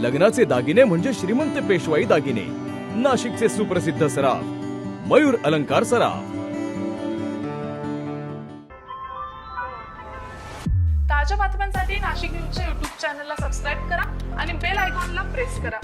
लग्नाचे दागिने म्हणजे श्रीमंत पेशवाई दागिने. नाशिकचे सुप्रसिद्ध सराफ मयूर अलंकार सराफ. ताज्या बातम्यांसाठी नाशिक न्यूजच्या युट्यूब चॅनलला सबस्क्राईब करा आणि बेल आयकॉनला प्रेस करा.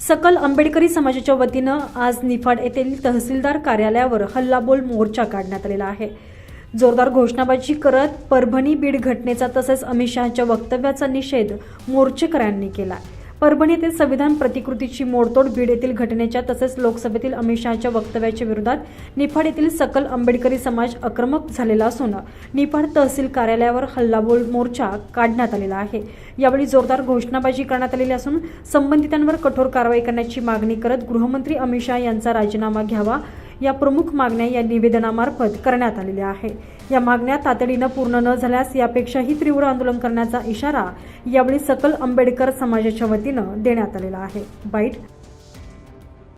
सकल आंबेडकरी समाजाच्या वतीनं आज निफाड येथील तहसीलदार कार्यालयावर हल्लाबोल मोर्चा काढण्यात आलेला आहे. जोरदार घोषणाबाजी करत परभणी बीड घटनेचा तसेच अमित शहाच्या वक्तव्याचा निषेध मोर्चेकऱ्यांनी केला. परभणी येथील संविधान प्रतिकृतीची मोडतोड बीड येथील घटनेच्या तसेच लोकसभेतील अमित शहाच्या वक्तव्याच्या विरोधात निफाड येथील सकल आंबेडकरी समाज आक्रमक झालेला असून निफाड तहसील कार्यालयावर हल्लाबोल मोर्चा काढण्यात आलेला आहे. यावेळी जोरदार घोषणाबाजी करण्यात आलेली असून संबंधितांवर कठोर कारवाई करण्याची मागणी करत गृहमंत्री अमित शहा यांचा राजीनामा घ्यावा या प्रमुख मागण्या या निवेदनामार्फत करण्यात आलेल्या आहे या मागण्या तातडीनं पूर्ण न झाल्यास यापेक्षाही तीव्र आंदोलन करण्याचा इशारा यावेळी सकल आंबेडकर समाजाच्या वतीनं देण्यात आलेला आहे. बाईट.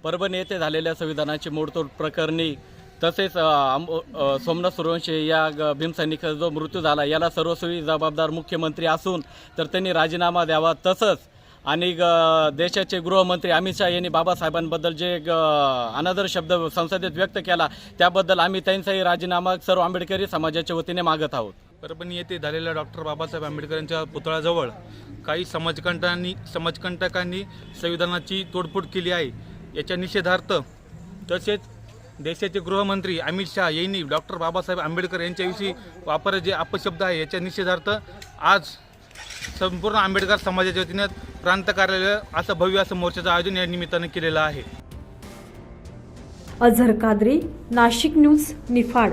परभणी येथे झालेल्या संविधानाची मोडतोड प्रकरणी तसेच सोमनाथ सूर्यवंशी या भीमसैनिकाचा जो मृत्यू झाला याला सर्वस्वी जबाबदार मुख्यमंत्री असून तर त्यांनी राजीनामा द्यावा तसंच आणि ग- देशाचे गृहमंत्री अमित शहा यांनी बाबासाहेबांबद्दल जे ग- अनादर शब्द संसदेत व्यक्त केला त्याबद्दल आम्ही त्यांचाही राजीनामा सर्व आंबेडकरी समाजाच्या वतीने मागत आहोत. परभणी येथे झालेल्या डॉक्टर बाबासाहेब आंबेडकरांच्या पुतळ्याजवळ काही समाजकंटांनी समाजकंटकांनी संविधानाची तोडफोड केली आहे. याच्या निषेधार्थ तसेच देशाचे गृहमंत्री अमित शहा यांनी डॉक्टर बाबासाहेब आंबेडकर यांच्याविषयी वापर जे अपशब्द आहे याच्या निषेधार्थ आज संपूर्ण आंबेडकर समाजाच्या वतीनं प्रांत कार्यालय असं भव्य असं मोर्चाचं आयोजन या निमित्तानं केलेलं आहे. अझर कादरी नाशिक न्यूज निफाड.